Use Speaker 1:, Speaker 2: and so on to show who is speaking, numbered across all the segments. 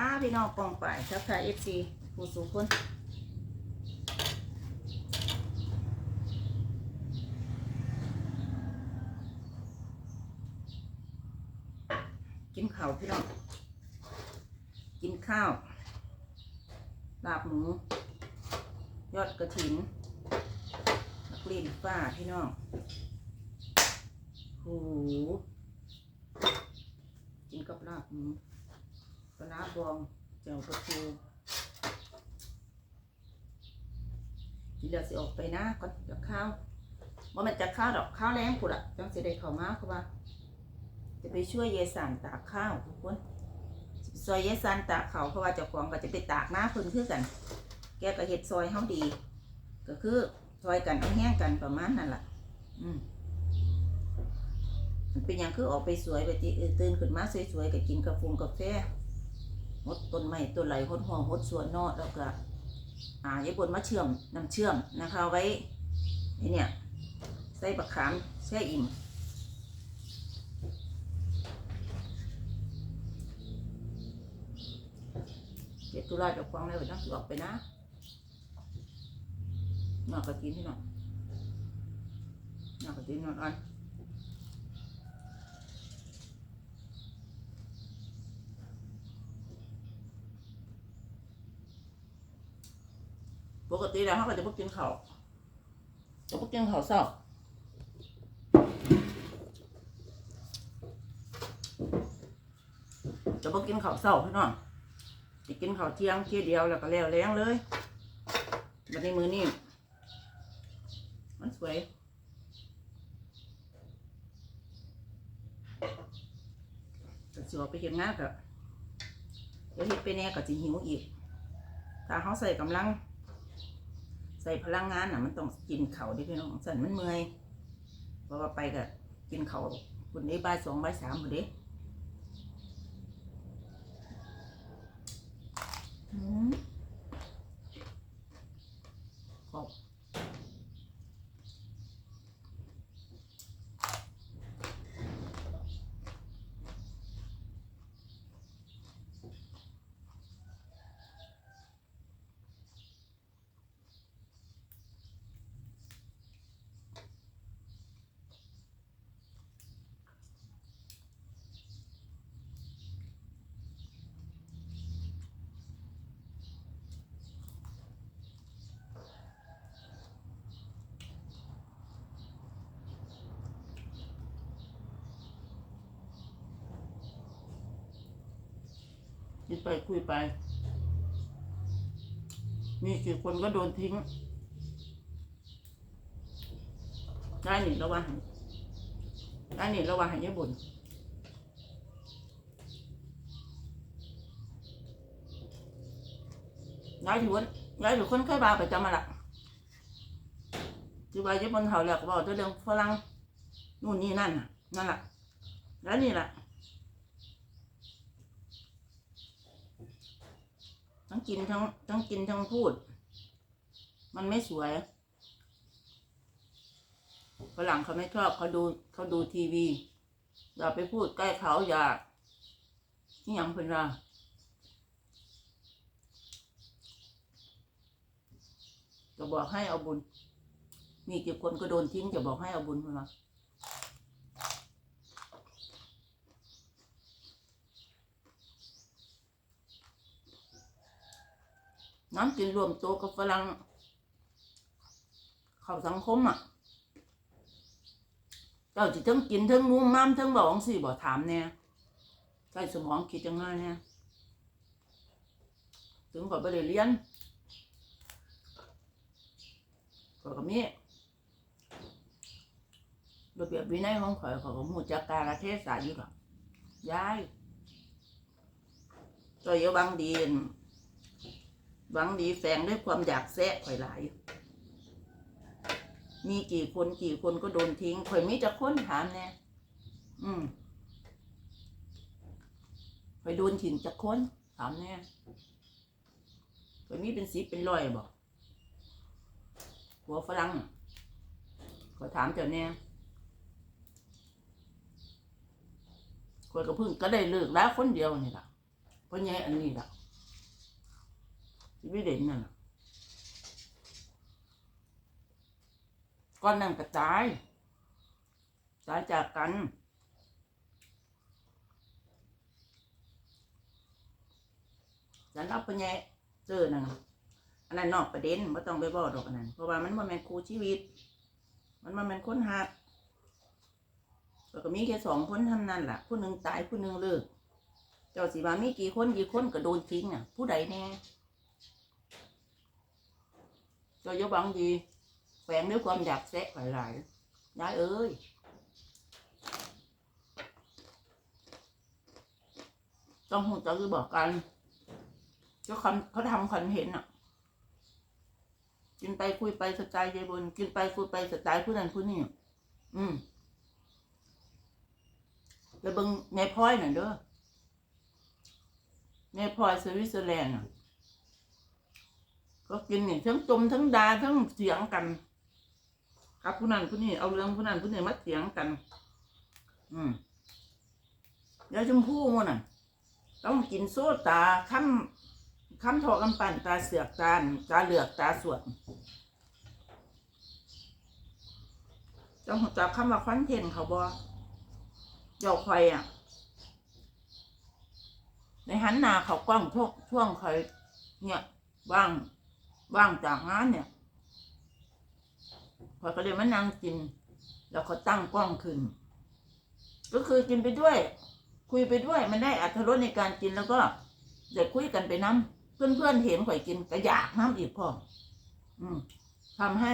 Speaker 1: จ้าพี่น้องปองไปทักทายเอฟซีผู้สูงคนกินข้าวพี่น้อง กินข้าวลาบหมู ยอดกระถินกเรียนฝ้าพี่น้องหูกินกับลาบหมู ปลาร้าบองเจียวกระปูทีเดียวสิออกไปนะก่อนจากข้าวว่ามันจะข้าวดอกข้าวแรงกูละจังสิได้เข้ามาเพราว่า จะไปช่วยยายสันตากข้าวทุกคนซอยยายสันตากเขาเพราะว่าเจ้าของก็จะไปตากหน้าพิ่นคือกัน แกก็เฮ็ดซอยเฮาดี ก็คือซอยกันเอาแห้งกันประมาณนั่นล่ะอืมมันเป็นหยังคือออกไปสวยไปตื่นขึ้นมาสวยๆก็กินกาแฟกาแฟ หดต้นไม้ต้นไหลหดหัวหดสวนนอแล้วก็อ่ายายบนมาเชื่อมน้ำเชื่อมนะคะไว้ไอเนี่ยใส่บักขามแช่อิ่มเจ็ดตุลาจะฟังแล้วนะออกไปนะนอกกระกินที่นอนนอกกระกินนอนอัน ปกติแล้วเขาก็จะพกกินข้าวจะพกกินข้าวเศร้าจะพกกินข้าวเศร้าพี่น้องจะกินข้าวเที่ยงเที่ยเดียวแล้วก็แล้วแรงเลยวันนี้มือนี่มันสวยก็สิออกไปเห็นงานก็เดี๋ยวเฮ็ดไปแน่ก็จะหิวอีก ถ้าเขาใส่กำลัง ใส่พลังงานน่ะ มันต้องกินเขาวเดิพี่น้องสั่นมันเมื่อยเพราะว่าไปก็กินเขาวคนนี้บ่ายสองบ่ายสามคนนี้อืมขอบ คิดไปคุยไป มีกี่คนก็โดนทิ้ง ได้หนิระวังได้หนิระวังหายายบุญย้ายถือว่าย้ายถือคนเคยบาไปจำมาละที่ว่าญี่ปุ่นเขาแหลกบอกตัวเรื่องฝรั่งนู่นนี่นั่นน่ะนั่นแหละแล้วนี่แหละ ทั้งกินทั้งทั้งกินทั้งพูด มันไม่สวยฝรั่งเขาไม่ชอบเขาดูเขาดูทีวี อย่าไปพูดใกล้เขาอย่าที่ยังเป็นราจะบอกให้เอาบุญ มีกี่คนก็โดนทิ้งจะบอกให้เอาบุญเพื่อนว่า น้ำกินรวมโตกับฝรั่งเข้าสังคมอะ เจ้าจะทั้งกินทั้งนุ่มน้ำทั้งบอกสิบอกถามเนี่ยใช้สมองคิดจังไงเนี่ยถึงกับไปเรียนก็ก็มีระเบียบวินัยของข่อยเขาก็มูจักการเทศะอยู่หรอกยายก็อย่าบังดีน หวังดีแฝงด้วยความอยากแซะข่อยหลาย มีกี่คนกี่คนก็โดนทิ้งข่อยมีจะค้นถามแน่อืมข่อยโดนถิ่นจะค้นถามแน่ข่อยมีเป็นสิบเป็นร้อยบอกหัวฝรั่งข่อยถามเจ้าแน่ข่อยก็เพิ่งก็ได้เลิกแล้วคนเดียวนี่ล่ะเพราะแง่อันนี้ล่ะ ที่ไม่เด่นน่ะก้อนนั่นกระจาย ตายจากกัน ฉันรับไปแง่เจอนั่นน่ะอันนั้นนอกประเด็นไม่ต้องไปบอกดอกอันนั้น เพราะว่ามันมันเป็นครูชีวิต มันมันเป็นคนหักแล้วก็มีแค่สองคนท่านั้นแหละผู้หนึ่งตายผู้หนึ่งเลิก เจ้าสิว่ามีกี่คนกี่คนก็โดนทิ้งอะ ผู้ใดแน่ เจ้าอยาบังดีแฝงด้วยความอยากแซะหลายๆยายเอ้ยต้องหูจะคือบอกกันเจ้าคำเขาทำคันเห็นอะ กินไปคุยไปสไตล์ยายบน กินไปคุยไปสไตล์ผู้นั้นผู้นี้อืมแล้วเบิ่งในพลอยหน่อยเด้อในพลอยสวิตเซอร์แลนด์น่ะ ก็กินนี่ทั้งจมทั้งดาทั้งเสียงกัน กับผู้นั้นผู้นี้เอาเรื่องผู้นั้นผู้นี้มาเถียงกัน อืมยายชมพู่มันน่ะ ต้องกินโซตาค้ำค้ำทอกำปั่นตาเสือกตาตาเหลือกตาสวดต้องจับคำว่าคอนเทนต์เขาบอเจ้าคอยอะ ในหันนาเขากล้องช่วงช่วงคอยเนี่ยว่าง ว่างจากงานเนี่ยคอยก็เลยมานั่งกิน แล้วเขาตั้งกล้องขึ้น ก็คือกินไปด้วย คุยไปด้วยมันได้อัตรสในการกินแล้วก็เด็กคุยกันไปน้ำเพื่อนเพื่อนๆเห็นข่อยกินก็อยากน้ำอีกพออืมทำให้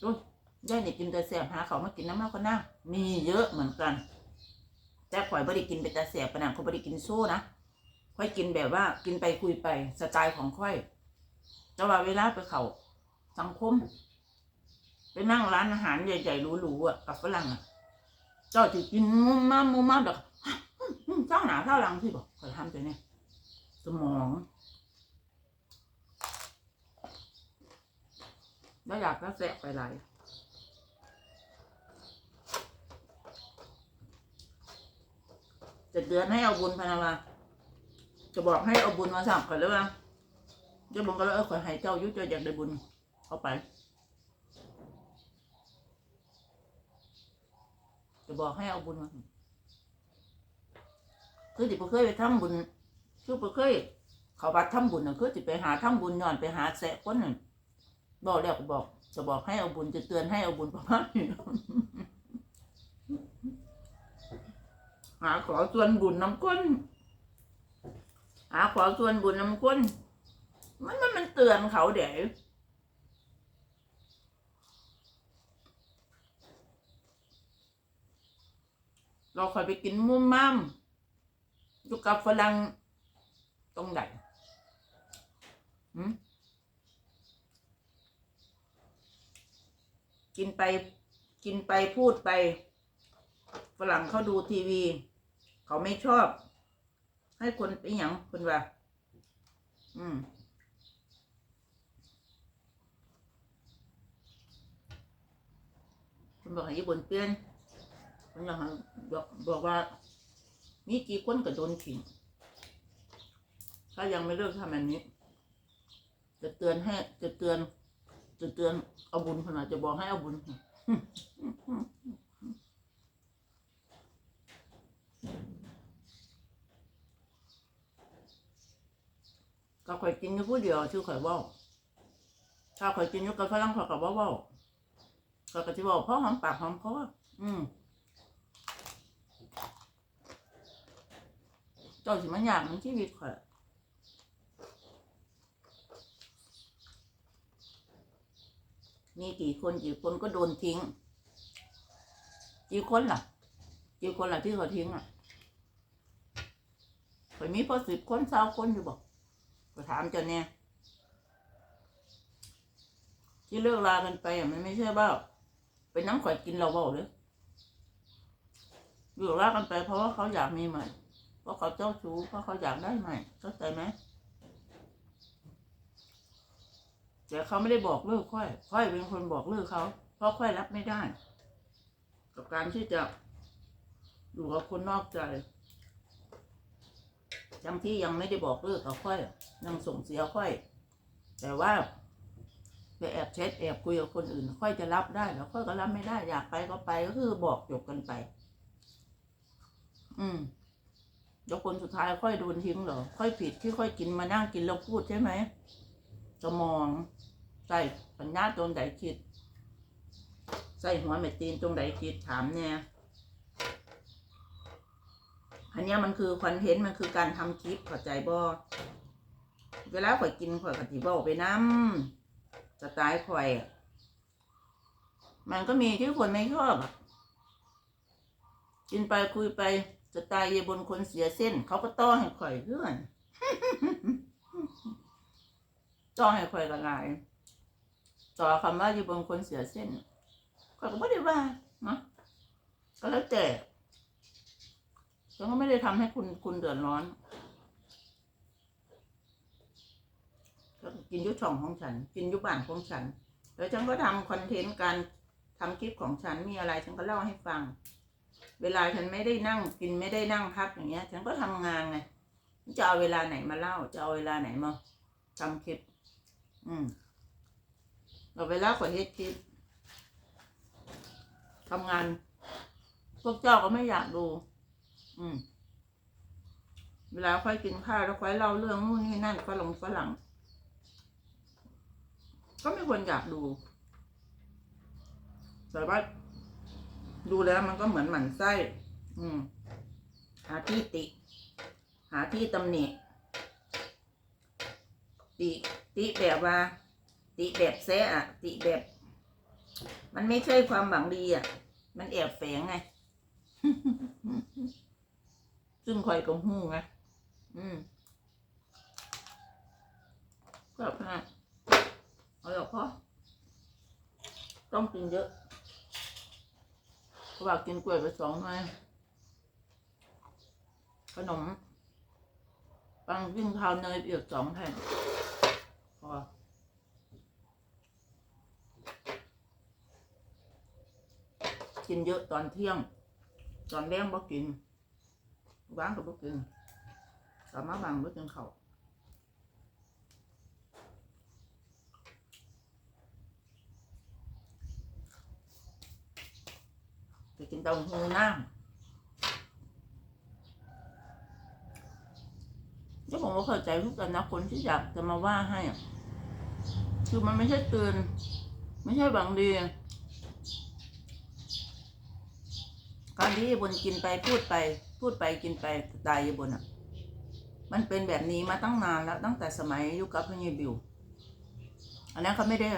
Speaker 1: โอ๊ยได้เนี่ยกินแต่แสบหาเขามากินน้ำมากก็น่ามีเยอะเหมือนกัน แต่ข่อยไม่ได้กินไปแต่แสบปนังเขาไม่ได้กินโซ่นะข่อยกินแบบว่ากินไปคุยไปสไตล์ของข่อย แต่ว่าเวลาไปเขาสังคมไปนั่งร้านอาหารใหญ่ๆหรูๆอะกับฝรั่งอะเจ้าจะกินมุมมามุมมาแบบอืมเจ้าหนาเจ้าหลังที่บอกเคยทำตัวเนี้ยสมองแล้วอยากจะแสะไปไหลจะเดือนให้เอาบุญพนาวาจะบอกให้เอาบุญมาสั่งก่อนเปล่า เจะบอกก็เลยเออขอให้เจ้ายุ่เจ้าอยากได้บุญเข้าไปจะบอกให้เอาบุญมาคือที่บ่เคยไปทำบุญคือบ่เคยเขาวัดทำบุญน่ะคือสิไปหาทำบุญย้อนไปหาแสะคนน่ะบอกแล้วก็บอก จะบอกให้เอาบุญจะเตือนให้เอาบุญประมาณนี้หาขอส่วนบุญน้ำก้นหาขอส่วนบุญน้ำก้น มันมันมันเตือนเขาเดี๋ยวเราคอยไปกินมุมมั่มอยู่กับฝรั่งตรงไหนกินไปกินไปพูดไปฝรั่งเขาดูทีวี เขาไม่ชอบ ให้คนไปหยังคนว่า อืม คน บอกให้ญี่ปุ่นเปลี่ยนคนอยากให้บอกบอกว่า มีกี่คนก็โดนทิ้งถ้ายังไม่เลิกทำแบบนี้ จะเตือนให้จะเตือน จะเตือนเอาบุญขนาดจะบอกให้เอาบุญก็ข่อยกินอยู่ผู้เดียวชื่อข่อยว่าถ้าข่อยกินอยู่กับฝรั่งข่อยก็บ่เว้าข่อ ก็สิเว้าเพราะหอมปากหอมคออืมเจ้าสิมันอยากมันชีวิตข่อยมีกี่คนกี่คนก็โดนทิ้ง กี่คนล่ะ กี่คนล่ะที่เขาทิ้งอะข่อยมีพอสิบคนสาวคนอยู่บอกก็ถามเจ้าเนี่ยที่เลิกลากันไปอะมันไม่ใช่ว่า ไปน้ำข่อยกินเราเบาเลยเลิกลากันไปเพราะว่าเขาอยากมีใหม่ เพราะเขาเจ้าชู้เพราะเขาอยากได้ใหม่เข้าใจไหมแต่เขาไม่ได้บอกเลิกค่อย ค่อยเป็นคนบอกเลิกเขาเพราะค่อยรับไม่ได้ กับการที่จะอยู่กับคนนอกใจจำที่ยังไม่ได้บอกเลิกกับค่อยยังส่งเสียค่อย แต่ว่า ไปแอบแชทแอบคุยกับคนอื่น ค่อยจะรับได้แล้วค่อยก็รับไม่ได้อยากไปก็ไปก็คือบอกจบกันไป อืมแล้วคนสุดท้ายค่อยโดนทิ้งเหรอ ค่อยผิดที่ค่อยกินมานั่งกินแล้วพูดใช่ไหมสมอง ใส่ปัญญาตรงไหนคิด ใส่หัวเม็ดตีนตรงไหนคิดถามเนี่ยอันนี้มันคือคอนเทนต์มันคือการทำคลิปเข้าใจบ่เวลาข่อยกินข่อยกะทิบอกไปน้ำ สไตล์ข่อยอะมันก็มีที่คนไม่ชอบกินไปคุยไปสไตล์เยบนคนเสียเส้น เขาก็ต้อให้ข่อยเพื่อนต้อให้ข่อยละลายต่อคำว่าเยบนคนเสียเส้นข่อยก็ไม่ได้ว่านะก็แล้วแต่ฉันก็ไม่ได้ทำให้คุณคุณเดือดร้อน กินยุช่องของฉัน กินยุบ้านของฉัน แล้วฉันก็ทำคอนเทนต์การทำคลิปของฉันมีอะไรฉันก็เล่าให้ฟัง เวลาฉันไม่ได้นั่งกินไม่ได้นั่งพักอย่างเงี้ย ฉันก็ทำงานไงจะเอาเวลาไหนมาเล่า จะเอาเวลาไหนมาทำคลิป อืมเราเวลาขอเฮ็ดคลิปทำงาน พวกเจ้าก็ไม่อยากดู อืม เวลาค่อยกินข้าวแล้วค่อยเล่าเรื่องนู่นนี่นั่นฝรั่งฝรั่ง ก็ไม่ควรอยากดู แต่ว่า ดูแล้วมันก็เหมือนหมันไส้ อืม หาที่ติ หาที่ตำหนิติ ติแบบว่า ติแบบแซะอะติแบบ มันไม่ใช่ความหวังดีอะมันแอบแฝงไง ซึ่งคอยกับหูไงอืมก็พะ เอาหรอกพ่อต้องกินเยอะเขากกินกล้วยไปสองหน่อยขนมปังกินข้าวเนยอีกสองแผ่นพอกินเยอะตอนเที่ยง ตอนแรงบ่กินวางกับบ่กินสามารถวางบ่กินเขา จะกินเต้าหู้น้ำเจ้าผมก็เข้าใจทุกกันนะคนที่อยากจะมาว่าให้คือมันไม่ใช่เตือนไม่ใช่หวังดีการที่บนกินไปพูดไป พูดไปกินไปตายอยู่บนอะ มันเป็นแบบนี้มาตั้งนานแล้วตั้งแต่สมัยยุคกับพญบิวอันนั้นเขาไม่ได้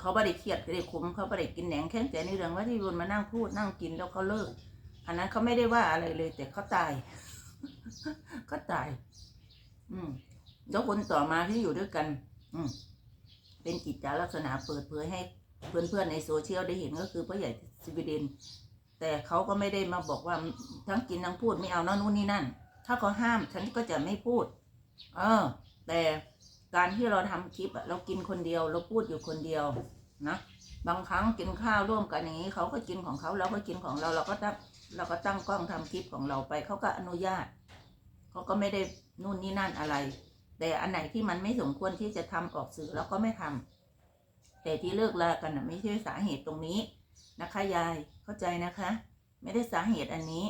Speaker 1: เขาไม่ได้เครียดไม่ได้คุ้มเขาไม่ได้กินแหนงแข้งแต่ในเรื่องว่าที่บนมานั่งพูดนั่งกินแล้วเขาเลิก อันนั้นเขาไม่ได้ว่าอะไรเลย แต่เขาตาย ก็ตาย อืมแล้วคนต่อมาที่อยู่ด้วยกัน อืมเป็นกิจจาลักษณะเปิดเผยให้เพื่อนๆในโซเชียลได้เห็นก็คือพ่อใหญ่สวีเดน แต่เขาก็ไม่ได้มาบอกว่าทั้งกินทั้งพูดไม่เอานะนู่นนี่นั่น ถ้าเขาห้ามฉันก็จะไม่พูด เออ แต่ การที่เราทำคลิปเรากินคนเดียว เราพูดอยู่คนเดียวนะบางครั้งกินข้าวร่วมกันอย่างนี้เขาก็กินของเขาเราก็กินของเราเราก็ตั้งเราก็ตั้งกล้องทำคลิปของเราไปเขาก็อนุญาตเขาก็ไม่ได้นู่นนี่นั่นอะไร แต่อันไหนที่มันไม่สมควรที่จะทำออกสื่อเราก็ไม่ทำแต่ที่เลิกลากันไม่ใช่สาเหตุตรงนี้นะคะยายเข้าใจนะคะ ไม่ได้สาเหตุอันนี้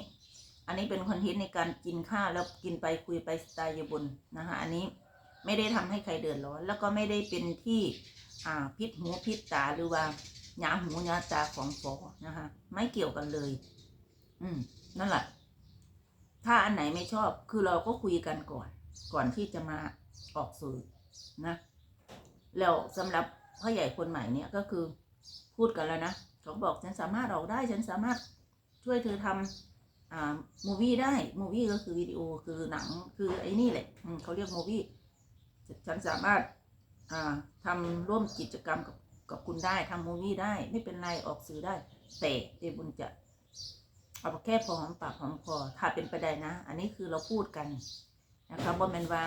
Speaker 1: อันนี้เป็นคอนเทนต์ในการกินข้าวแล้วกินไปคุยไปสไตล์ยบนนะคะอันนี้ ไม่ได้ทำให้ใครเดือดร้อน แล้วก็ไม่ได้เป็นที่อ่าพิษหูพิษตาหรือว่าหยาหูหยาตาของฟอนะคะ ไม่เกี่ยวกันเลย อืม นั่นแหละ ถ้าอันไหนไม่ชอบ คือเราก็คุยกันก่อน ก่อนที่จะมาออกสื่อนะ แล้วสำหรับพ่อใหญ่คนใหม่เนี่ยก็คือพูดกันแล้วนะเขาบอกฉันสามารถออกได้ ฉันสามารถช่วยเธอทำอ่ามูวี่ได้มูวี่ก็คือวิดีโอคือหนังคือไอ้นี่แหละเขาเรียกมูวี่ ฉันสามารถอ่าทำร่วมกิจกรรมกับกับคุณได้ทำมูวี่ได้ไม่เป็นไรออกสื่อได้ แต่เดบุญจะเอาแค่พอหอมปากหอมคอถ้าเป็นไปได้นะ อันนี้คือเราพูดกันนะคะบ่แมนว่า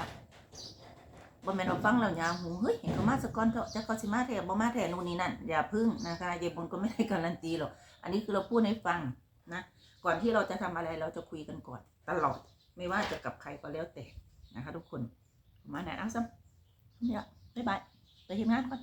Speaker 1: บ่แมนเราฟังเรายางหูเฮ้ยเห็นเขามาสกอนเถอะจะเขาสิมาแทนบ่มาแทนนู่นนี่นั่นอย่าพึ่งนะคะเยายบนก็ไม่ได้การันตีหรอกอันนี้คือเราพูดให้ฟังนะก่อนที่เราจะทำอะไรเราจะคุยกันก่อน ตลอดไม่ว่าจะกับใครก็แล้วแต่นะคะทุกคน มาณนั้นเอาซ้ำเนี่ยบ๊ายบายไปทำงานก่อน